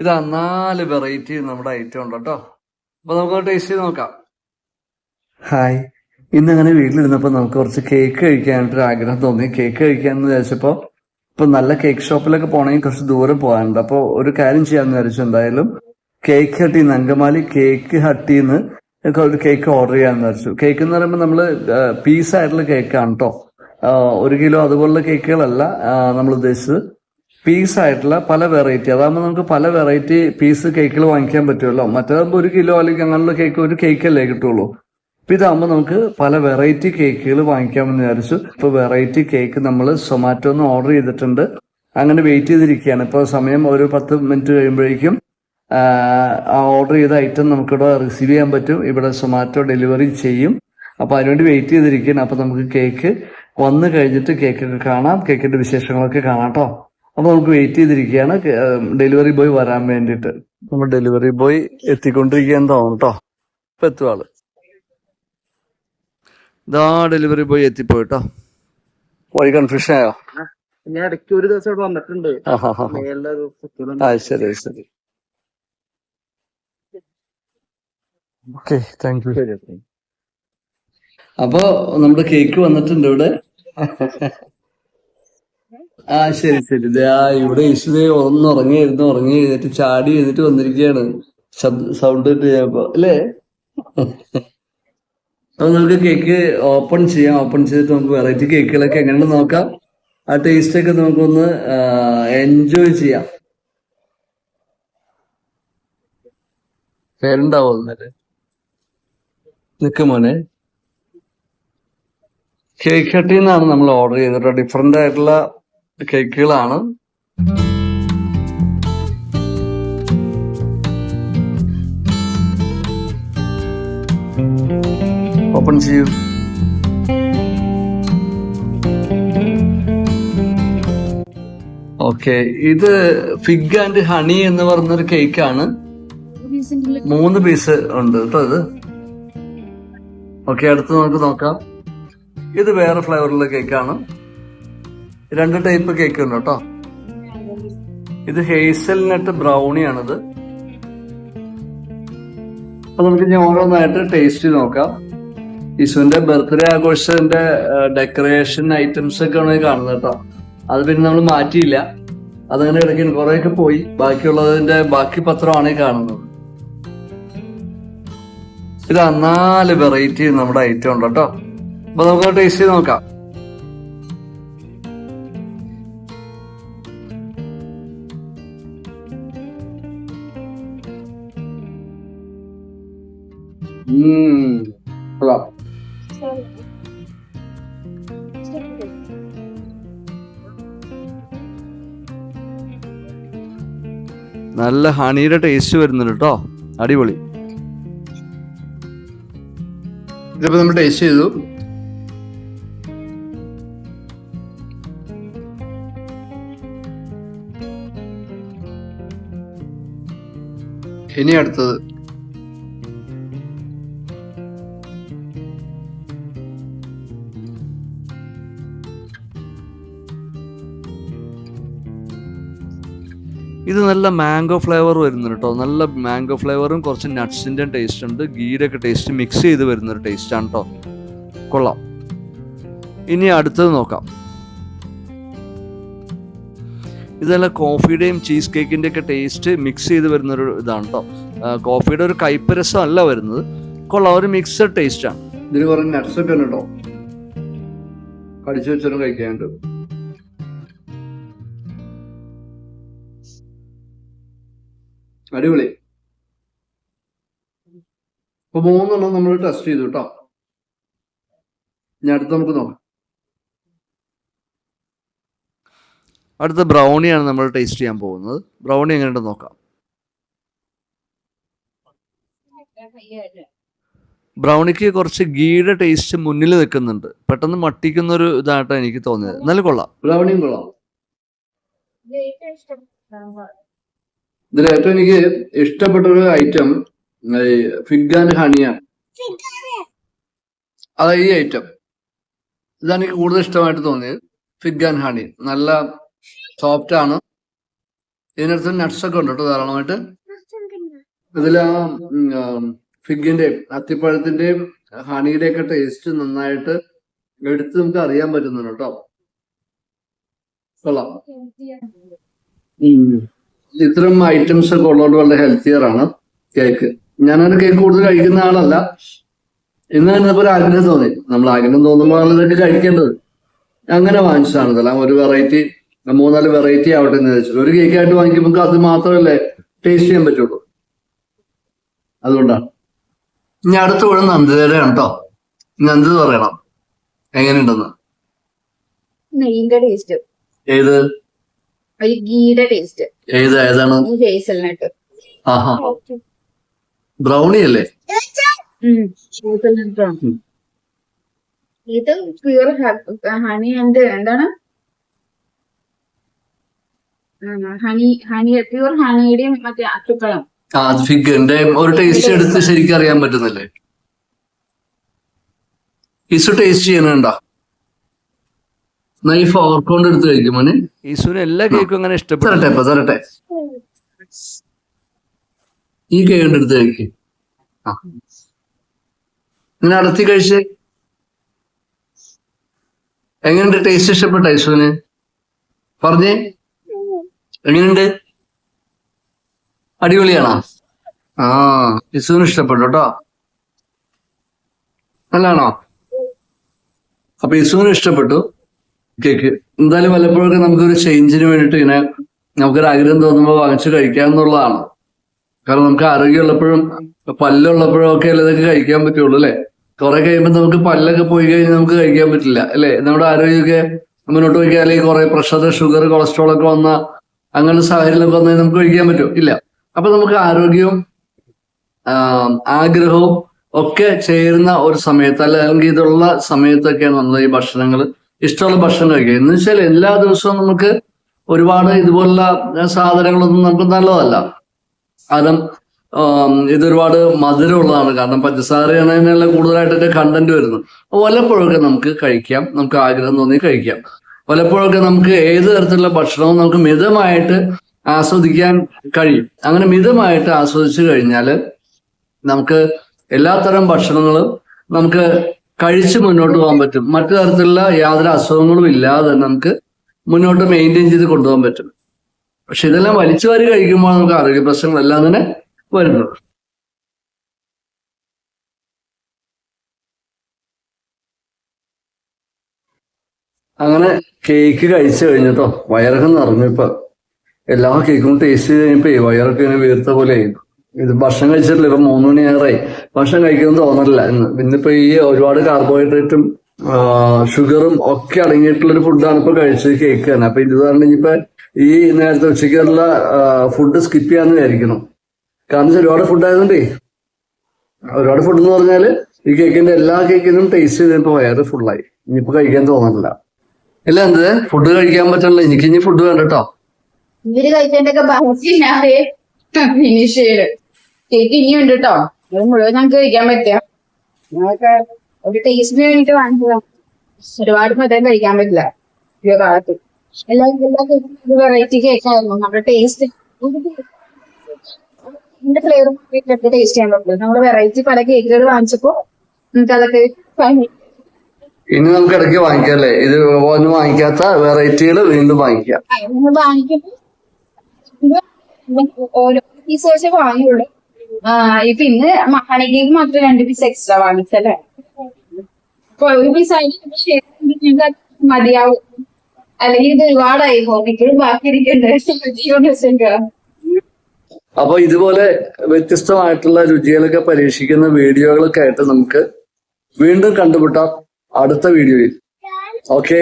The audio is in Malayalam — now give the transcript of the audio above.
ഇതാ നാല് വെറൈറ്റി നമ്മുടെ ഐറ്റം ഉണ്ട് കേട്ടോ. അപ്പൊ നമുക്ക് ടേസ്റ്റ് ചെയ്ത് നോക്കാം. ഹായ് ഇന്ന് അങ്ങനെ വീട്ടിലിരുന്നപ്പോ നമുക്ക് കുറച്ച് കേക്ക് കഴിക്കാനായിട്ടൊരു ആഗ്രഹം തോന്നി. കേക്ക് കഴിക്കാന്ന് വിചാരിച്ചപ്പോ ഇപ്പൊ നല്ല കേക്ക് ഷോപ്പിലൊക്കെ പോകണമെങ്കിൽ കുറച്ച് ദൂരം പോകാനുണ്ട്. അപ്പൊ ഒരു കാര്യം ചെയ്യാന്ന് വിചാരിച്ചു. എന്തായാലും കേക്ക് ഹട്ടി നങ്കമാലി കേക്ക് ഹട്ടിന്ന് ഒരു കേക്ക് ഓർഡർ ചെയ്യാന്ന് വിചാരിച്ചു. കേക്ക് എന്ന് പറയുമ്പോൾ നമ്മൾ പീസ് ആയിട്ടുള്ള കേക്കാണ് കേട്ടോ. ഒരു കിലോ അതുപോലുള്ള കേക്കുകളല്ല നമ്മൾ ഉദ്ദേശിച്ചത്. പീസ് ആയിട്ടുള്ള പല വെറൈറ്റി അതാകുമ്പോൾ നമുക്ക് പല വെറൈറ്റി പീസ് കേക്കുകൾ വാങ്ങിക്കാൻ പറ്റുമല്ലോ. മറ്റേതാകുമ്പോൾ ഒരു കിലോ അല്ലെങ്കിൽ അങ്ങനെയുള്ള കേക്ക് ഒരു കേക്ക് കേക്കല്ലേ കിട്ടുള്ളൂ. അപ്പൊ ഇതാകുമ്പോൾ നമുക്ക് പല വെറൈറ്റി കേക്കുകൾ വാങ്ങിക്കാമെന്ന് വിചാരിച്ചു. ഇപ്പൊ വെറൈറ്റി കേക്ക് നമ്മൾ സൊമാറ്റോ നിന്ന് ഓർഡർ ചെയ്തിട്ടുണ്ട്. അങ്ങനെ വെയിറ്റ് ചെയ്തിരിക്കുകയാണ്. ഇപ്പൊ സമയം ഒരു പത്ത് മിനിറ്റ് കഴിയുമ്പോഴേക്കും ആ ഓർഡർ ചെയ്ത ഐറ്റം നമുക്കിവിടെ റിസീവ് ചെയ്യാൻ പറ്റും. ഇവിടെ സൊമാറ്റോ ഡെലിവറി ചെയ്യും. അപ്പൊ അതിനുവേണ്ടി വെയിറ്റ് ചെയ്തിരിക്കുകയാണ്. അപ്പൊ നമുക്ക് കേക്ക് വന്നു കഴിഞ്ഞിട്ട് കേക്കൊക്കെ കാണാം. കേക്കിന്റെ വിശേഷങ്ങളൊക്കെ കാണാം കേട്ടോ. അപ്പൊ നമുക്ക് വെയിറ്റ് ചെയ്തിരിക്കുകയാണ്. ഡെലിവറി ബോയ് വരാൻ വേണ്ടിട്ട് നമ്മൾ ഡെലിവറി ബോയ് എത്തിക്കൊണ്ടിരിക്കുകയെന്ന് തോന്നുന്നു കേട്ടോ ഇപ്പൊ എത്തും ആൾ. ഇതാ ഡെലിവറി ബോയ് എത്തിപ്പോയിട്ടോ പോയി വഴി കൺഫ്യൂഷൻ ആയോ? ഞാൻ ഇടയ്ക്ക് ഒരു ദിവസം ഇവിടെ വന്നിട്ടുണ്ട്. ശരി ശരി. ഓക്കെ താങ്ക് യു അപ്പോ നമ്മുടെ കേക്ക് വന്നിട്ടുണ്ട് ഇവിടെ. ആ ശരി ശരി. ദേ ആ ഇവിടെ യേശുദേ ഒന്ന് ഉറങ്ങി എഴുന്നേറ്റ് ചാടി എഴുന്നേറ്റ് വന്നിരിക്കുകയാണ്. സൗണ്ട് ചെയ്യപ്പോ അല്ലേ? അപ്പൊ നമുക്ക് കേക്ക് ഓപ്പൺ ചെയ്യാം. ഓപ്പൺ ചെയ്തിട്ട് നമുക്ക് വെറൈറ്റി കേക്കുകളൊക്കെ എങ്ങനെയാണ് നോക്കാം. ആ ടേസ്റ്റ് ഒക്കെ നമുക്കൊന്ന് എൻജോയ് ചെയ്യാം. പേരുണ്ടാവോ എന്നിട്ട് നിക്ക് മോനെ. കേക്ക് ഹട്ടിന്നാണ് നിന്നാണ് നമ്മൾ ഓർഡർ ചെയ്തിട്ടുള്ള ഡിഫറെന്റ് ആയിട്ടുള്ള കേക്കുകളാണ്. ഓപ്പൺ ചെയ്യൂ. ഓക്കെ ഇത് ഫിഗ് ആൻഡ് ഹണി എന്ന് പറഞ്ഞൊരു കേക്കാണ്. മൂന്ന് പീസ് ഉണ്ട് കേട്ടോ ഇത്. ഓക്കെ അടുത്ത് നമുക്ക് നോക്കാം. ഇത് വേറെ ഫ്ലേവറിലുള്ള കേക്കാണ്. രണ്ട് ടൈപ്പ് കേക്ക് ഉണ്ട് കേട്ടോ. ഇത് ഹേസൽ നട്ട് ആണത്. അപ്പൊ നമുക്ക് ഞാൻ ഓരോന്നായിട്ട് ടേസ്റ്റ് ചെയ്ത് നോക്കാം. ഇസുവിന്റെ ബർത്ത്ഡേ ആഘോഷത്തിന്റെ ഡെക്കറേഷൻ ഐറ്റംസ് ഒക്കെ ആണ് കാണുന്നത് കേട്ടോ. അത് പിന്നെ നമ്മൾ മാറ്റിയില്ല. അതങ്ങനെ ഇടയ്ക്ക് കുറെ ഒക്കെ പോയി. ബാക്കിയുള്ളതിന്റെ ബാക്കി പത്രമാണ് കാണുന്നത്. ഇത് നാല് വെറൈറ്റി നമ്മുടെ ഐറ്റം ഉണ്ട് കേട്ടോ. അപ്പൊ നമുക്ക് ടേസ്റ്റ് ചെയ്ത് നോക്കാം. കൊള്ളാം. നല്ല ഹണിയുടെ ടേസ്റ്റ് വരുന്നുണ്ട് കേട്ടോ അടിപൊളി. ഇതിപ്പോ നമ്മൾ ടേസ്റ്റ് ചെയ്തു. ഇനി അടുത്തത്. ഇത് നല്ല മാംഗോ ഫ്ലേവർ വരുന്നുണ്ട് കേട്ടോ നല്ല മാംഗോ ഫ്ലേവറും കുറച്ച് നട്ട്സിന്റെ ടേസ്റ്റ് ഉണ്ട്. ഗീരൊക്കെ ടേസ്റ്റ് മിക്സ് ചെയ്ത് വരുന്നൊരു ടേസ്റ്റാണ് ടേസ്റ്റ് കേട്ടോ കൊള്ളാം. ഇനി അടുത്തത് നോക്കാം. ഇതല്ല കോഫിയുടെയും ചീസ് കേക്കിന്റെ ഒക്കെ ടേസ്റ്റ് മിക്സ് ചെയ്ത് വരുന്നൊരു ഇതാണ് കേട്ടോ കോഫിയുടെ ഒരു കയ്പ് രസം അല്ല വരുന്നത്. കൊള്ളാം ഒരു മിക്സഡ് ടേസ്റ്റാണ് ഇതിന് കുറേ നട്ട്സ് ഒക്കെ ഉണ്ട് കടിച്ചു വെച്ചാലും കഴിക്കാനുണ്ട് അടിപൊളി. അപ്പൊ മൂന്നെണ്ണം നമ്മൾ ടെസ്റ്റ് ചെയ്തു കേട്ടോ ഇനി അടുത്ത് നമുക്ക് നോക്കാം. അടുത്ത ബ്രൗണിയാണ് നമ്മൾ ടേസ്റ്റ് ചെയ്യാൻ പോകുന്നത്. ബ്രൗണി എങ്ങനെയുണ്ടെന്ന് നോക്കാം. ബ്രൗണിക്ക് കുറച്ച് ഗീയുടെ ടേസ്റ്റ് മുന്നിൽ നിൽക്കുന്നുണ്ട്. പെട്ടെന്ന് മട്ടിക്കുന്ന ഒരു ഇതായിട്ടാണ് എനിക്ക് തോന്നിയത്. നല്ല കൊള്ളാം. ബ്രൗണിയും കൊള്ളാം. ഇതിൽ ഏറ്റവും എനിക്ക് ഇഷ്ടപ്പെട്ട ഒരു ഐറ്റം ഫിഗ് ആൻഡ് ഹണിയാണ് അതാ ഈ ഐറ്റം ഇതാണ് എനിക്ക് കൂടുതൽ ഇഷ്ടമായിട്ട് തോന്നിയത് ഫിഗ് ആൻഡ് ഹണി നല്ല സോഫ്റ്റ് ആണ്. ഇതിനടുത്ത് നട്ട്സ് ഒക്കെ ഉണ്ട് കേട്ടോ ധാരാളമായിട്ട്. ഇതിൽ ആ ഫിഗിന്റെയും അത്തിപ്പഴത്തിന്റെയും ഹണിയുടെ ഒക്കെ ടേസ്റ്റ് നന്നായിട്ട് എടുത്ത് നമുക്ക് അറിയാൻ പറ്റുന്നുണ്ട് കേട്ടോ. കൊള്ളാം. ഇത്തരം ഐറ്റംസ് ഒക്കെ ഉള്ളതുകൊണ്ട് വളരെ ഹെൽത്തിയർ ആണ് കേക്ക് ഞാനങ്ങനെ കേക്ക് കൂടുതൽ കഴിക്കുന്ന ആളല്ല. ഇന്ന് തന്നെ ഒരു ആഗ്രഹം തോന്നി. നമ്മൾ ആഗ്രഹം തോന്നുമ്പോഴാണ് ഇതൊക്കെ കഴിക്കേണ്ടത്. അങ്ങനെ വാങ്ങിച്ചതാണ് ഇതെല്ലാം. ഒരു വെറൈറ്റി മൂന്നാൽ വെറൈറ്റി ആവട്ടെ എന്ന് വെച്ചിട്ട് ഒരു കേക്ക് ആയിട്ട് വാങ്ങിക്കുമ്പോൾ അത് മാത്രമല്ലേ ടേസ്റ്റ് ചെയ്യാൻ പറ്റുള്ളൂ. അതുകൊണ്ടാണ്. ഇനി അടുത്ത കൂടെ നന്ദിതരാണ് കേട്ടോ നന്ദിത പറയണം. എങ്ങനെയുണ്ടെന്ന്? ഏത്? ഒരു ഗീയുടെ ടേസ്റ്റ് ഏത് ഏതാണ്? ഹേസൽനട്ട് ആഹാ. ബ്രൗണി അല്ലേ? ഹേസൽനട്ട് ഇത് പ്യൂർ ഹണി ആൻഡ് എന്താണ്? ഹണി ഹണി പ്യൂർ ഹണിയുടെയും മറ്റേ അത്തുക്കളും. ഫിഗിന്റെ ഒരു ടേസ്റ്റ് എടുത്ത് ശരിക്കും അറിയാൻ പറ്റുന്നില്ലേ? ഇസു ടേസ്റ്റ് ചെയ്യണുണ്ടോ നൈഫ് ഓർക്കൊണ്ട് എടുത്ത് കഴിക്കും മോനെ. ഈസുവിന് എല്ലാ കേക്കും അങ്ങനെ ഇഷ്ടപ്പെട്ടു. തരട്ടെ ഇപ്പൊ തരട്ടെ. ഈ കേക്ക് കൊണ്ട് എടുത്ത് കഴിക്കും. ആ. ഇങ്ങനെ അടത്തി കഴിച്ച്. എങ്ങനെയുണ്ട് ടേസ്റ്റ് ഇഷ്ടപ്പെട്ട ഐസുവിന് പറഞ്ഞേ. എങ്ങനെയുണ്ട് അടിപൊളിയാണോ? ആ യേശുവിന് ഇഷ്ടപ്പെട്ടു കേട്ടോ. നല്ലതാണോ? അപ്പൊ യേശുവിന് ഇഷ്ടപ്പെട്ടു. എന്തായാലും വല്ലപ്പോഴൊക്കെ നമുക്കൊരു ചേഞ്ചിന് വേണ്ടിയിട്ട് ഇങ്ങനെ നമുക്കൊരു ആഗ്രഹം തോന്നുമ്പോൾ വാങ്ങിച്ച് കഴിക്കാമെന്നുള്ളതാണ് കാരണം നമുക്ക് ആരോഗ്യമുള്ളപ്പോഴും പല്ലുള്ളപ്പോഴും ഒക്കെ അല്ലേ ഇതൊക്കെ കഴിക്കാൻ പറ്റുള്ളൂ അല്ലെ? കുറെ കഴിയുമ്പോൾ നമുക്ക് പല്ലൊക്കെ പോയി കഴിഞ്ഞാൽ നമുക്ക് കഴിക്കാൻ പറ്റില്ല അല്ലെ? നമ്മുടെ ആരോഗ്യമൊക്കെ മുന്നോട്ട് പോയി അല്ലെങ്കിൽ കുറെ പ്രഷർ ഷുഗർ കൊളസ്ട്രോൾ ഒക്കെ വന്ന അങ്ങനെ സാഹചര്യങ്ങളൊക്കെ വന്നാൽ നമുക്ക് കഴിക്കാൻ പറ്റും. ഇല്ല. അപ്പൊ നമുക്ക് ആരോഗ്യവും ആഗ്രഹവും ഒക്കെ ചേരുന്ന ഒരു സമയത്ത് അല്ലെങ്കിൽ ഇതുള്ള സമയത്തൊക്കെയാണ് നമ്മൾ ഈ ഭക്ഷണങ്ങൾ ഇഷ്ടമുള്ള ഭക്ഷണം കഴിക്കുക. എന്ന് വെച്ചാൽ എല്ലാ ദിവസവും നമുക്ക് ഒരുപാട് ഇതുപോലുള്ള സാധനങ്ങളൊന്നും നമുക്ക് നല്ലതല്ല. കാരണം ഇതൊരുപാട് മധുരമുള്ളതാണ്. കാരണം പഞ്ചസാര അതിനുള്ള കൂടുതലായിട്ട് കണ്ടന്റ് വരുന്നു. വല്ലപ്പോഴൊക്കെ നമുക്ക് കഴിക്കാം. നമുക്ക് ആഗ്രഹം തോന്നി കഴിക്കാം. വല്ലപ്പോഴൊക്കെ നമുക്ക് ഏത് തരത്തിലുള്ള ഭക്ഷണവും നമുക്ക് മിതമായിട്ട് ആസ്വദിക്കാൻ കഴിയും. അങ്ങനെ മിതമായിട്ട് ആസ്വദിച്ചു കഴിഞ്ഞാൽ നമുക്ക് എല്ലാത്തരം ഭക്ഷണങ്ങളും നമുക്ക് കഴിച്ച് മുന്നോട്ട് പോകാൻ പറ്റും. മറ്റു തരത്തിലുള്ള യാതൊരു അസുഖങ്ങളും ഇല്ലാതെ നമുക്ക് മുന്നോട്ട് മെയിന്റെയിൻ ചെയ്ത് കൊണ്ടുപോകാൻ പറ്റും. പക്ഷെ ഇതെല്ലാം വലിച്ചു വാരി കഴിക്കുമ്പോൾ നമുക്ക് ആരോഗ്യ പ്രശ്നങ്ങളെല്ലാം തന്നെ വരുന്നത് അങ്ങനെ കേക്ക് കഴിച്ചു കഴിഞ്ഞിട്ടോ വയറൊക്കെ നിറഞ്ഞു ഇപ്പൊ. എല്ലാ കേക്കും ടേസ്റ്റ് ചെയ്ത് കഴിഞ്ഞപ്പോ വയറൊക്കെ ഇങ്ങനെ വീർത്ത പോലെ ആയി. ഇത് ഭക്ഷണം കഴിച്ചിട്ടില്ല ഇപ്പൊ മൂന്ന് മണിയാറായി. ഭക്ഷണം കഴിക്കുന്ന തോന്നില്ല ഇന്ന് ഇന്നിപ്പോ ഈ ഒരുപാട് കാർബോഹൈഡ്രേറ്റും ഷുഗറും ഒക്കെ അടങ്ങിയിട്ടുള്ള ഒരു ഫുഡാണ് ഇപ്പൊ കഴിച്ചത് കേക്ക് തന്നെ. അപ്പൊ ഇത് കാരണം ഇനിയിപ്പോ ഈ നേരത്തെ ഉച്ചയ്ക്കുള്ള ഫുഡ് സ്കിപ്പ് ചെയ്യാന്ന് വിചാരിക്കണം കാരണം ഒരുപാട് ഫുഡ് ആയതുകൊണ്ടേ ഒരുപാട് ഫുഡ് എന്ന് പറഞ്ഞാൽ ഈ കേക്കിന്റെ എല്ലാ കേക്കിനും ടേസ്റ്റ് ചെയ്തപ്പോ വയറ് ഫുള്ളായി ഇനിയിപ്പോ കഴിക്കാൻ തോന്നുന്നില്ല ഇല്ല എന്ത്? ഫുഡ് കഴിക്കാൻ പറ്റണില്ല. എനിക്ക് ഇനി ഫുഡ് വേണ്ട കേട്ടോ. ഇവർ കഴിച്ചതിന്റെ ബാക്കി ഞാൻ ഫിനിഷ് ചെയ്ത് കേക്ക് ഇനിയുണ്ട് കേട്ടോ അത് മുഴുവൻ ഞങ്ങൾക്ക് കഴിക്കാൻ പറ്റുക ഞങ്ങൾക്ക് ഒരു ടേസ്റ്റിന് വേണ്ടിട്ട് വാങ്ങിച്ചതാണ് ഒരുപാട് മധുരം കഴിക്കാൻ പറ്റില്ല ഈ കാലത്ത്. എല്ലാ എല്ലാ കേക്കും വെറൈറ്റി കേക്കായിരുന്നു നമ്മുടെ ടേസ്റ്റ് എന്റെ ഫ്ലേവർ ടേസ്റ്റ് ചെയ്യാൻ പറ്റില്ല നമ്മൾ വെറൈറ്റി പല കേക്കുകൾ വാങ്ങിച്ചപ്പോ നമുക്ക് അതൊക്കെ ഇനി നമുക്ക് ഇടയ്ക്ക് വാങ്ങിക്കാം അല്ലേ ഇത് ഒന്ന് വാങ്ങിക്കാത്ത വെറൈറ്റികൾ വീണ്ടും വാങ്ങിക്കാം. വാങ്ങിക്കുമ്പോ ഓരോ പീസ് വെച്ച് വാങ്ങിയുള്ളൂ. ഇപ്പൊ ഇന്ന് ഹണി മാത്രം രണ്ട് പീസ് എക്സ്ട്രാ വാങ്ങിച്ചല്ലേ? അപ്പൊ ഒരു പീസ് ആയിട്ട് മതിയാവും. അല്ലെങ്കിൽ ഇത് ഒരുപാടായി ഇപ്പോഴും ബാക്കി ഇരിക്കണ്ടേ അപ്പൊ ഇതുപോലെ വ്യത്യസ്തമായിട്ടുള്ള രുചികളൊക്കെ പരീക്ഷിക്കുന്ന വീഡിയോകളൊക്കെ ആയിട്ട് നമുക്ക് വീണ്ടും കണ്ടുമുട്ടാം അടുത്ത വീഡിയോയിൽ. ഓക്കെ.